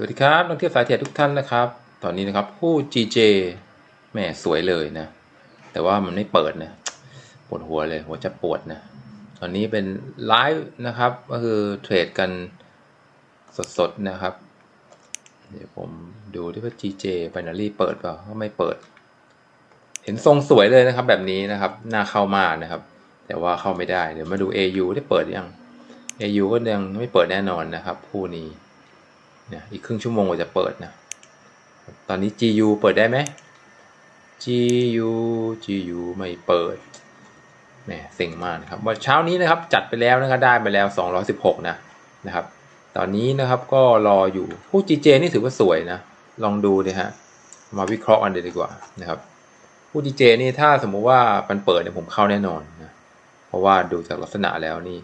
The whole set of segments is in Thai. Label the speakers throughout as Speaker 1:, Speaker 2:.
Speaker 1: สวัสดีครับนักเที่ยวสายเที่ยวทุกท่านนะครับ ตอนนี้นะครับผู้ GJ แม่สวยเลยนะ แต่ว่ามันไม่เปิดนะปวดหัวเลยหัวจะปวดนะตอนนี้เป็นไลฟ์นะครับก็คือเทรดกันสดๆนะครับ เดี๋ยวผมดูที่ว่า GJ Binary เปิดเปล่าก็ไม่เปิด เห็นทรงสวยเลยนะครับ แบบนี้นะครับน่าเข้ามากนะครับ แต่ว่าเข้าไม่ได้เดี๋ยวมาดู AU ได้เปิดยัง AU ก็ยังไม่เปิดแน่นอนนะครับ คู่นี้ เนี่ยอีกครึ่งชั่วโมงกว่าจะเปิดนะ ตอนนี้ GU เปิดได้ไหม GU GU ไม่เปิดแหมเซ็งมากนะครับวันเช้านี้นะครับจัดไปแล้วนะครับได้ไปแล้ว 216 นะนะครับ ตอนนี้นะครับก็รออยู่ผู้ GJ นี่ถือว่าสวยนะ ลองดูดิฮะมาวิเคราะห์กันเลยดีกว่านะครับผู้ GJ นี่ถ้าสมมุติว่ามันเปิดเนี่ยผมเข้าแน่นอนนะเพราะว่าดูจากลักษณะแล้วนี่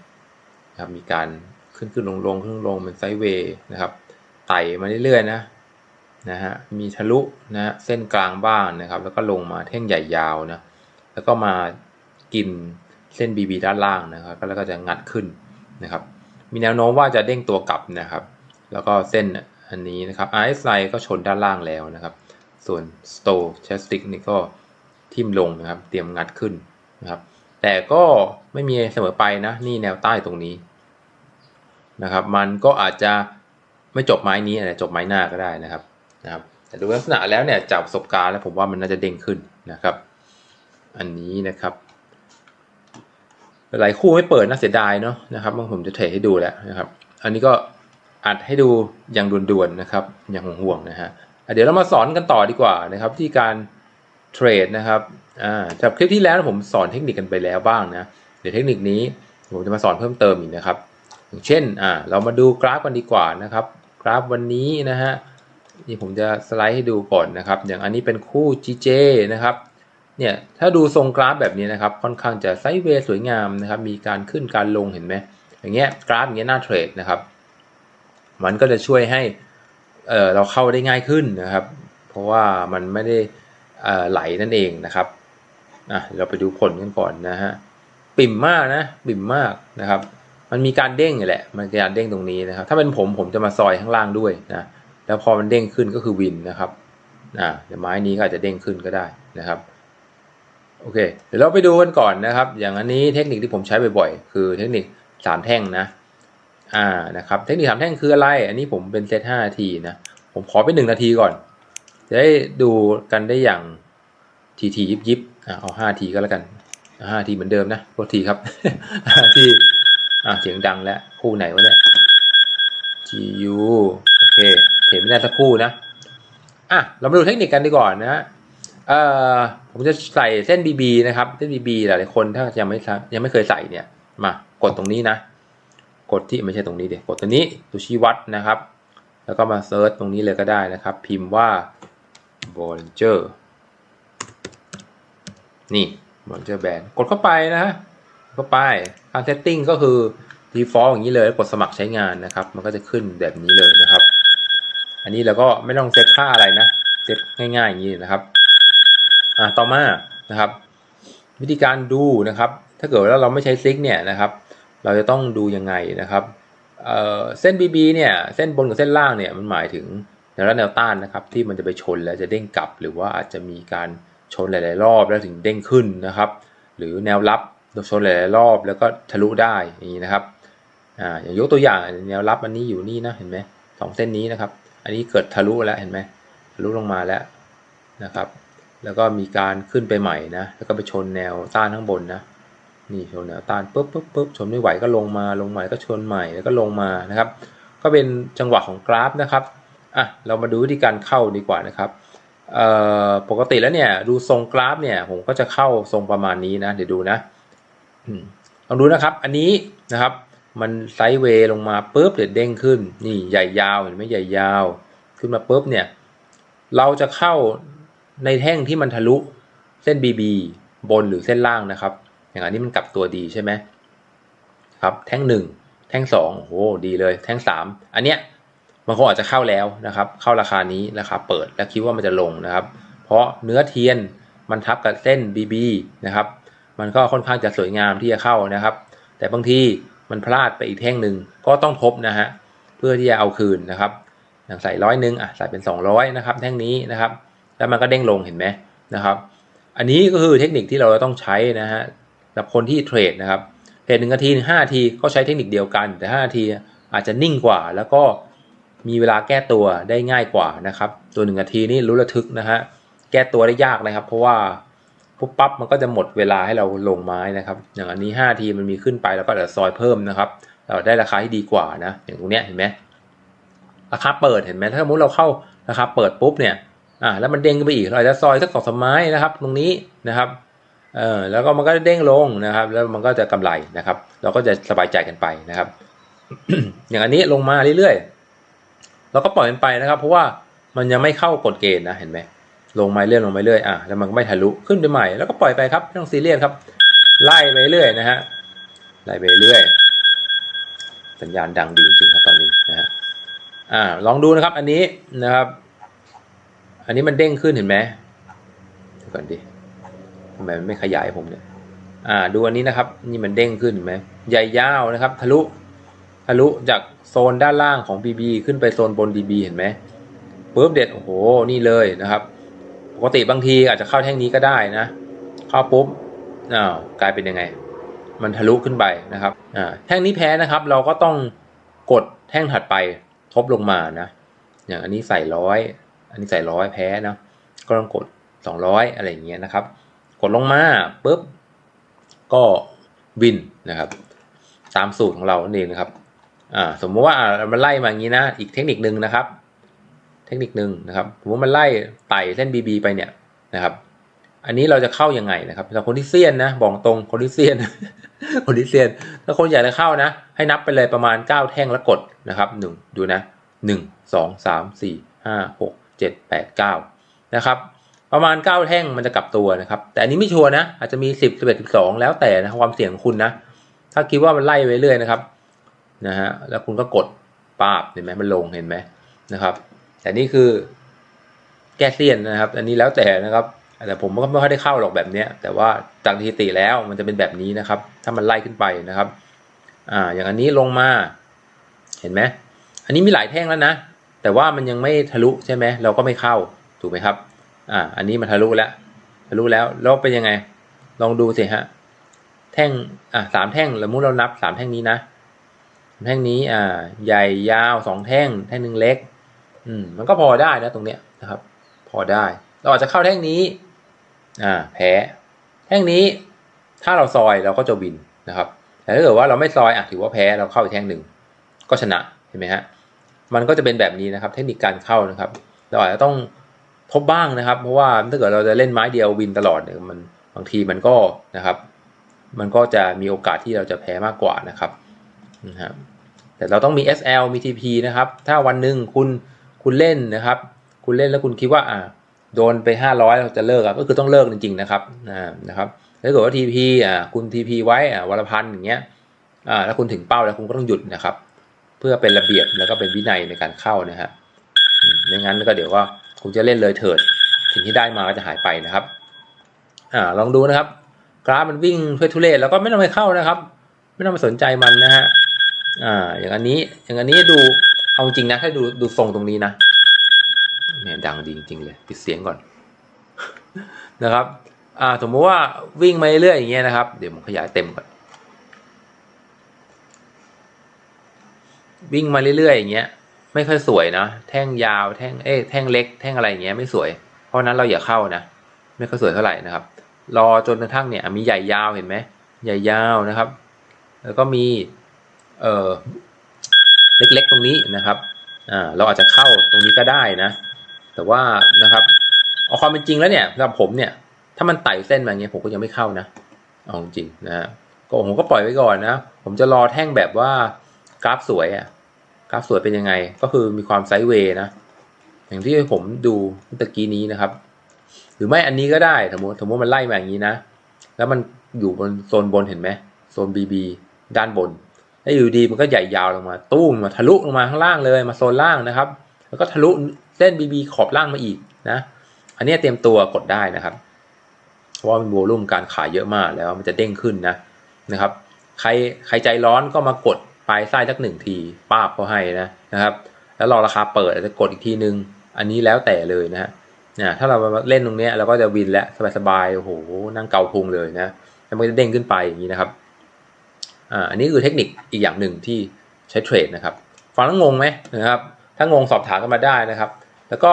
Speaker 1: นะครับมีการขึ้นขึ้นลงลงขึ้นลงเป็นไซด์เวย์นะครับ ไต่มาเรื่อยๆนะนะฮะมีทะลุนะฮะเส้นกลางบ้างนะครับ แล้วก็ลงมาแท่งใหญ่ยาวนะแล้วก็มากินเส้น BB ด้านล่างนะครับแล้วก็จะงัดขึ้นนะครับ มีแนวโน้มว่าจะเด้งตัวกลับนะครับ แล้วก็เส้นอันนี้นะครับ RSI ก็ชนด้านล่างแล้วนะครับ ส่วน Stochastic นี่ก็ทิ่มลงนะครับ เตรียมงัดขึ้นนะครับ แต่ก็ไม่มีเสมอไปนะ นี่แนวใต้ตรงนี้นะครับ มันก็อาจจะ ไม่จบไม้นี้อาจจะจบไม้หน้าก็ได้นะครับนะครับ แต่ดูลักษณะแล้วเนี่ยจากประสบการณ์แล้วผมว่ามันน่าจะเด้งขึ้นนะครับ อันนี้นะครับ หลายคู่ไม่เปิดน่าเสียดายเนาะนะครับผมจะเทรดให้ดูแล้วนะครับ อันนี้ก็อัดให้ดูอย่างด่วนๆนะครับ อย่างห่วงๆนะฮะอะเดี๋ยวเรามาสอนกันต่อดีกว่านะครับ ที่การเทรดนะครับอ่าจากคลิปที่แล้วผมสอนเทคนิคกันไปแล้วบ้างนะเดี๋ยวเทคนิคนี้ผมจะมาสอนเพิ่มเติมอีกนะครับ อย่างเช่นอ่าเรามาดูกราฟกันดีกว่านะครับ กราฟวันนี้นะฮะนี่ผมจะสไลด์ให้ดูก่อนนะครับ อย่างอันนี้เป็นคู่ GJ นะครับเนี่ยถ้าดูทรงกราฟแบบนี้นะครับ ค่อนข้างจะไซด์เวย์สวยงามนะครับ มีการขึ้นการลงเห็นไหมอย่างเงี้ยกราฟอย่างเงี้ยน่าเทรดนะครับ มันก็จะช่วยให้เออเราเข้าได้ง่ายขึ้นนะครับ เพราะว่ามันไม่ได้ไหลนั่นเองนะครับอะเราไปดูผลกันก่อนนะฮะปิ่มมากนะปิ่มมากนะครับ มันมีการเด้งแหละ มันการเด้งตรงนี้นะครับ ถ้าเป็นผมผมจะมาซอยข้างล่างด้วยนะ แล้วพอมันเด้งขึ้นก็คือวินนะครับอ่าเดี๋ยวไม้นี้ก็อาจจะเด้งขึ้นก็ได้นะครับ โอเค เดี๋ยวเราไปดูกันก่อนนะครับ อย่างอันนี้เทคนิคที่ผมใช้บ่อยๆ คือเทคนิคสามแท่งนะ อ่า นะครับ เทคนิคสามแท่งคืออะไร อันนี้ผมเป็นเซตห้านาทีนะ ผมขอเป็นหนึ่งนาทีก่อน จะได้ดูกันได้อย่างทีทียิบยิบอ่าเอาห้าทีก็แล้วกันห้าทีเหมือนเดิมนะโทษทีครับห้าที อ่าเสียงดังแล้วคู่ไหนวะเนี่ย GU โอเคเห็นไม่ได้สักคู่นะอะเรามาดูเทคนิคกันดีก่อนนะฮะเอ่อผมจะใส่เส้น BB นะครับ เส้น BB หลายๆคนถ้ายังไม่ยังไม่เคยใส่เนี่ยมากดตรงนี้นะ กดที่ไม่ใช่ตรงนี้เดี๋ยวกดตัวนี้ตัวชี้วัดนะครับ แล้วก็มาเซิร์ชตรงนี้เลยก็ได้นะครับ พิมพ์ว่า Bollinger นี่ Bollinger Band กดเข้าไปนะฮะ เข้าไปทาง setting ก็คือ default อย่างนี้เลยกดสมัครใช้งานนะครับ มันก็จะขึ้นแบบนี้เลยนะครับ อันนี้เราก็ไม่ต้องเซตค่าอะไรนะเซตง่ายๆอย่างนี้นะครับอ่าต่อมานะครับ วิธีการดูนะครับ ถ้าเกิดว่าเราไม่ใช้ซิกเนี่ยนะครับ เราจะต้องดูยังไงนะครับเออเส้น BB เนี่ยเส้นบนกับเส้นล่างเนี่ยมันหมายถึงแนวรับแนวต้านนะครับที่มันจะไปชนแล้วจะเด้งกลับ หรือว่าอาจจะมีการชนหลาย ๆ รอบแล้วถึงเด้งขึ้นนะครับ หรือแนวรับ ชนหลายรอบแล้วก็ทะลุได้อย่างนี้นะครับอ่าอย่างยกตัวอย่างแนวรับอันนี้อยู่นี่นะเห็นไหมสองเส้นนี้นะครับ อันนี้เกิดทะลุแล้วเห็นไหมทะลุลงมาแล้วนะครับ แล้วก็มีการขึ้นไปใหม่นะแล้วก็ไปชนแนวต้านข้างบนนะนี่ชนแนวต้านปุ๊บปุ๊บปุ๊บชนไม่ไหวก็ลงมาลงใหม่ก็ชนใหม่แล้วก็ลงมานะครับ ก็เป็นจังหวะของกราฟนะครับอะเรามาดูวิธีการเข้าดีกว่านะครับปกติแล้วเนี่ยดูทรงกราฟเนี่ยผมก็จะเข้าทรงประมาณนี้นะเดี๋ยวดูนะ ลองดูนะครับ อันนี้นะครับ มันไซด์เวย์ลงมาปุ๊บเดี๋ยวเด้งขึ้น นี่ใหญ่ยาวเห็นไหมใหญ่ยาว ขึ้นมาปุ๊บเนี่ย เราจะเข้าในแท่งที่มันทะลุเส้น BB บนหรือเส้นล่างนะครับ อย่างอันนี้มันกลับตัวดีใช่ไหมครับแท่งหนึ่งแท่งสองโอ้ดีเลย แท่งสามอันเนี้ยมันคงอาจจะเข้าแล้วนะครับ เข้าราคานี้ราคาเปิดแล้วคิดว่ามันจะลงนะครับ เพราะเนื้อเทียนมันทับกับเส้น BB นะครับ มันก็ค่อนข้างจะสวยงามที่จะเข้านะครับ แต่บางทีมันพลาดไปอีกแท่งหนึ่งก็ต้องทบนะฮะเพื่อที่จะเอาคืนนะครับอย่างใส่ร้อยหนึ่งอะใส่เป็น 200นะครับแท่งนี้นะครับ แล้วมันก็เด้งลงเห็นไหมนะครับ อันนี้ก็คือเทคนิคที่เราต้องใช้นะฮะสำหรับคนที่เทรดนะครับเทรดหนึ่งนาทีห้านาทีก็ใช้เทคนิคเดียวกัน แต่ห้านาทีอาจจะนิ่งกว่า แล้วก็มีเวลาแก้ตัวได้ง่ายกว่านะครับ ตัวหนึ่งนาทีนี่รู้ระทึกนะฮะแก้ตัวได้ยากนะครับ เพราะว่า ปุ๊บปั๊บมันก็จะหมดเวลาให้เราลงไม้นะครับ อย่างอันนี้5นาทีมันมีขึ้นไปแล้วก็เดี๋ยวซอยเพิ่มนะครับ เราได้ราคาที่ดีกว่านะ อย่างตรงเนี้ยเห็นไหมราคาเปิดเห็นไหมถ้าสมมติเราเข้าราคาเปิดปุ๊บเนี่ยอ่าแล้วมันเด้งไปอีกเราจะซอยสักสองสามไม้นะครับ ตรงนี้นะครับเออแล้วก็มันก็เด้งลงนะครับ แล้วมันก็จะกำไรนะครับ เราก็จะสบายใจกันไปนะครับ อย่างอันนี้ลงมาเรื่อยๆเราก็ปล่อยมันไปนะครับ เพราะว่ามันยังไม่เข้ากฎเกณฑ์นะเห็นไหม ลงมาเรื่อยลงมาเรื่อยอะแล้วมันก็ไม่ทะลุขึ้นไปใหม่ แล้วก็ปล่อยไปครับไม่ต้องซีเรียสครับ ไล่ไปเรื่อยนะฮะไล่ไปเรื่อย สัญญาณดังดีจริงครับตอนนี้นะฮะอ่าลองดูนะครับ อันนี้นะครับ อันนี้มันเด้งขึ้นเห็นไหมดูก่อนดิทำไมมันไม่ขยายผมเนี่ยอ่าดูอันนี้นะครับ นี่มันเด้งขึ้นเห็นไหมใหญ่ยาวนะครับ ทะลุทะลุจากโซนด้านล่างของ BB ขึ้นไปโซนบน DB เห็นไหมปุ๊บเด็ดโอ้โหนี่เลยนะครับ กติบางทีอาจจะเข้าแท่งนี้ก็ได้นะ เข้าปุ๊บอ้าวกลายเป็นยังไง มันทะลุขึ้นไปนะครับอ่าแท่งนี้แพ้นะครับ เราก็ต้องกดแท่งถัดไปทบลงมานะอย่างอันนี้ใส่ร้อยอันนี้ใส่ร้อยแพ้นะก็ต้องกด 200 อะไรอย่างเงี้ยนะครับ กดลงมาปุ๊บก็วินนะครับตามสูตรของเรานั่นเองนะครับอ่าสมมติว่ามันไล่มาอย่างนี้นะ อีกเทคนิคนึงนะครับ คนิคนึงนะครับสมมติมันไล่ไต่เส้น BB ไปเนี่ยนะครับ อันนี้เราจะเข้ายังไงนะครับสำหรับคนที่เซียนนะบอกตรงคนที่เซียน คนที่เซียน ถ้าคนอยากจะเข้านะ ให้นับไปเลยประมาณ 9 แท่งแล้วกดนะครับหนึ่งดูนะหนึ่งสองสามสี่ห้าหกเจ็ดแปดเก้านะครับประมาณ 9 แท่งมันจะกลับตัวนะครับ แต่อันนี้ไม่ชัวร์นะอาจจะมี 10 11 12 แล้วแต่นะความเสี่ยงของคุณนะ ถ้าคิดว่ามันไล่ไปเรื่อยนะครับนะฮะแล้วคุณก็กดปาบเห็นไหมมันลงเห็นไหมนะครับ แต่นี่คือแก้เซียนนะครับ อันนี้แล้วแต่นะครับแต่ผมก็ไม่ค่อยได้เข้าหรอกแบบนี้แต่ว่าจากสถิติแล้วมันจะเป็นแบบนี้นะครับ ถ้ามันไล่ขึ้นไปนะครับ อ่า อย่างอันนี้ลงมา เห็นไหมอันนี้มีหลายแท่งแล้วนะ แต่ว่ามันยังไม่ทะลุใช่ไหมเราก็ไม่เข้าถูกไหมครับ อ่า อันนี้มันทะลุแล้ว ทะลุแล้วแล้วเป็นยังไง ลองดูสิฮะ แท่ง อ่าสามแท่งสมมติเรานับสามแท่งนี้นะแท่งนี้ อ่า ใหญ่ยาวสองแท่ง แท่งหนึ่งเล็ก อืมมันก็พอได้นะตรงเนี้ยนะครับ พอได้ เราอาจจะเข้าแท่งนี้ อ่า แพ้ แท่งนี้ ถ้าเราซอยเราก็จะวินนะครับ แต่ถ้าเกิดว่าเราไม่ซอยอะถือว่าแพ้เราเข้าอีกแท่งหนึ่งก็ชนะเห็นไหมฮะ มันก็จะเป็นแบบนี้นะครับ เทคนิคการเข้านะครับ เราอาจจะต้องทบบ้างนะครับ เพราะว่าถ้าเกิดเราจะเล่นไม้เดียววินตลอดเนี่ยมันบางทีมันก็นะครับ มันก็จะมีโอกาสที่เราจะแพ้มากกว่านะครับนะครับแต่เราต้องมี SL มี TP นะครับ ถ้าวันหนึ่งคุณ คุณเล่นนะครับ คุณเล่นแล้วคุณคิดว่าอ่าโดนไป 500เราจะเลิกอะก็คือต้องเลิกจริงๆนะครับอ่านะครับถ้าเกิดว่า TP อ่าคุณ TP ไว้อ่าวันละพันอย่างเงี้ยอ่าแล้วคุณถึงเป้าแล้วคุณก็ต้องหยุดนะครับ เพื่อเป็นระเบียบแล้วก็เป็นวินัยในการเข้านะฮะไม่งั้นก็เดี๋ยวว่าคุณจะเล่นเลยเถิดสิ่งที่ได้มาก็จะหายไปนะครับอ่าลองดูนะครับ กราฟมันวิ่งเพื่อทุเรศแล้วก็ไม่ต้องไปเข้านะครับ ไม่ต้องไปสนใจมันนะฮะอ่าอย่างอันนี้อย่างอันนี้ดูเอาจริงนะถ้าดูดูทรงตรงนี้นะ เนี่ยดังดีจริงๆเลยปิดเสียงก่อนนะครับอ่าสมมติว่าวิ่งมาเรื่อยๆอย่างเงี้ยนะครับ เดี๋ยวผมขยายเต็มก่อน วิ่งมาเรื่อยๆอย่างเงี้ย ไม่ค่อยสวยนะแท่งยาวแท่งเอ้ยแท่งเล็ก แท่งอะไรอย่างเงี้ยไม่สวย เพราะนั้นเราอย่าเข้านะไม่ค่อยสวยเท่าไหร่นะครับ รอจนกระทั่งเนี่ยมีใหญ่ยาวเห็นไหมใหญ่ยาวนะครับ แล้วก็มีเออเล็กๆตรงนี้นะครับอ่าเราอาจจะเข้าตรงนี้ก็ได้นะ แต่ว่านะครับเอาความเป็นจริงแล้วเนี่ยสำหรับผมเนี่ย ถ้ามันไต่เส้นมาเงี้ยผมก็ยังไม่เข้านะเอาจริงนะฮะก็ผมก็ปล่อยไว้ก่อนนะ ผมจะรอแท่งแบบว่ากราฟสวยอะกราฟสวยเป็นยังไง ก็คือมีความไซด์เวย์นะ อย่างที่ผมดูเมื่อกี้นี้นะครับ หรือไม่อันนี้ก็ได้สมมติสมมติมันไล่มาอย่างนี้นะ แล้วมันอยู่บนโซนบนเห็นไหมโซน BB ด้านบน แล้วอยู่ดีมันก็ใหญ่ยาวลงมา ตู้มมาทะลุลงมาข้างล่างเลยมาโซนล่างนะครับ แล้วก็ทะลุ เส้น BB ขอบล่างมาอีกนะ อันนี้เตรียมตัวกดได้นะครับเพราะว่ามันโวลุ่มการขายเยอะมากแล้วมันจะเด้งขึ้นนะนะครับ ใครใครใจร้อนก็มากดปลายไส้สักหนึ่งทีป้าบเขาให้นะนะครับ แล้วรอราคาเปิดจะกดอีกทีนึง อันนี้แล้วแต่เลยนะฮะนะถ้าเรามาเล่นตรงเนี้ยเราก็จะวินแล้วสบายๆโอ้โหนั่งเกาพุงเลยนะแล้วมันก็จะเด้งขึ้นไปอย่างนี้นะครับอ่าอันนี้คือเทคนิคอีกอย่างหนึ่งที่ใช้เทรดนะครับ ฟังแล้วงงไหมนะครับ ถ้างงสอบถามกันมาได้นะครับ แล้วก็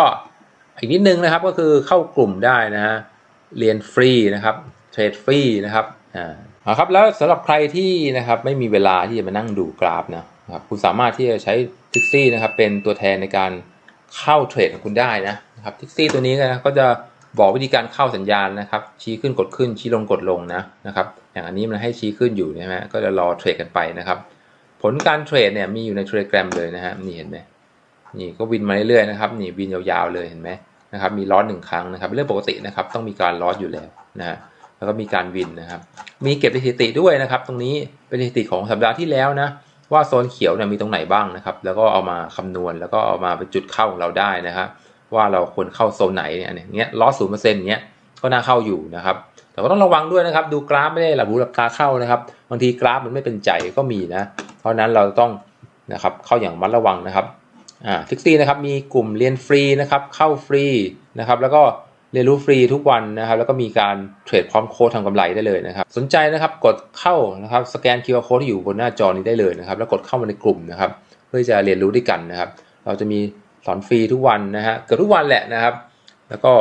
Speaker 1: อีกนิดนึงนะครับก็คือเข้ากลุ่มได้นะฮะเรียนฟรีนะครับเทรดฟรีนะครับอ่าครับแล้วสำหรับใครที่นะครับไม่มีเวลาที่จะมานั่งดูกราฟนะครับคุณสามารถที่จะใช้ทิกซี่นะครับเป็นตัวแทนในการเข้าเทรดของคุณได้นะนะครับทิกซี่ตัวนี้นะก็จะบอกวิธีการเข้าสัญญาณนะครับ ชี้ขึ้นกดขึ้นชี้ลงกดลงนะนะครับอย่างอันนี้มันให้ชี้ขึ้นอยู่ใช่ไหมก็จะรอเทรดกันไปนะครับ ผลการเทรดเนี่ยมีอยู่ใน Telegram เลยนะฮะนี่เห็นไหม นี่ก็วินมาเรื่อยๆนะครับนี่วินยาวๆเลยเห็นไหมนะครับมีลอหนึ่งครั้งนะครับเป็นเรื่องปกตินะครับต้องมีการลออยู่แล้วนะฮะแล้วก็มีการวินนะครับ มีเก็บสถิติด้วยนะครับ ตรงนี้เป็นสถิติของสัปดาห์ที่แล้วนะว่าโซนเขียวเนี่ยมีตรงไหนบ้างนะครับ แล้วก็เอามาคำนวณแล้วก็เอามาเป็นจุดเข้าของเราได้นะครับว่าเราควรเข้าโซนไหนเนี่ยอย่างเงี้ยลอศูนย์เปอร์เซ็นต์เงี้ยก็น่าเข้าอยู่นะครับ แต่ก็ต้องระวังด้วยนะครับ ดูกราฟไม่ได้หลับหูหลับตาเข้านะครับบางทีกราฟมันไม่เป็นใจก็มีนะ เพราะนั้นเราต้องนะครับเข้าอย่างมัดระวังนะครับ อ่าฟิกซี่นะครับมีกลุ่มเรียนฟรีนะครับเข้าฟรีนะครับแล้วก็เรียนรู้ฟรีทุกวันนะครับแล้วก็มีการเทรดพร้อมโค้ดทำกำไรได้เลยนะครับสนใจนะครับกดเข้านะครับสแกน QR Code ที่อยู่บนหน้าจอนี้ได้เลยนะครับแล้วกดเข้ามาในกลุ่มนะครับเพื่อจะเรียนรู้ด้วยกันนะครับ เราจะมีสอนฟรีทุกวันนะฮะเกือบทุกวันแหละนะครับ แล้วก็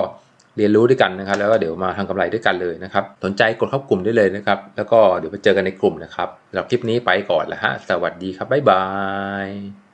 Speaker 1: เรียนรู้ด้วยกันนะครับ แล้วก็เดี๋ยวมาทำกำไรด้วยกันเลยนะครับสนใจกดเข้ากลุ่มได้เลยนะครับ แล้วก็เดี๋ยวไปเจอกันในกลุ่มนะครับสำหรับคลิปนี้ไปก่อนละฮะสวัสดีครับบ๊ายบาย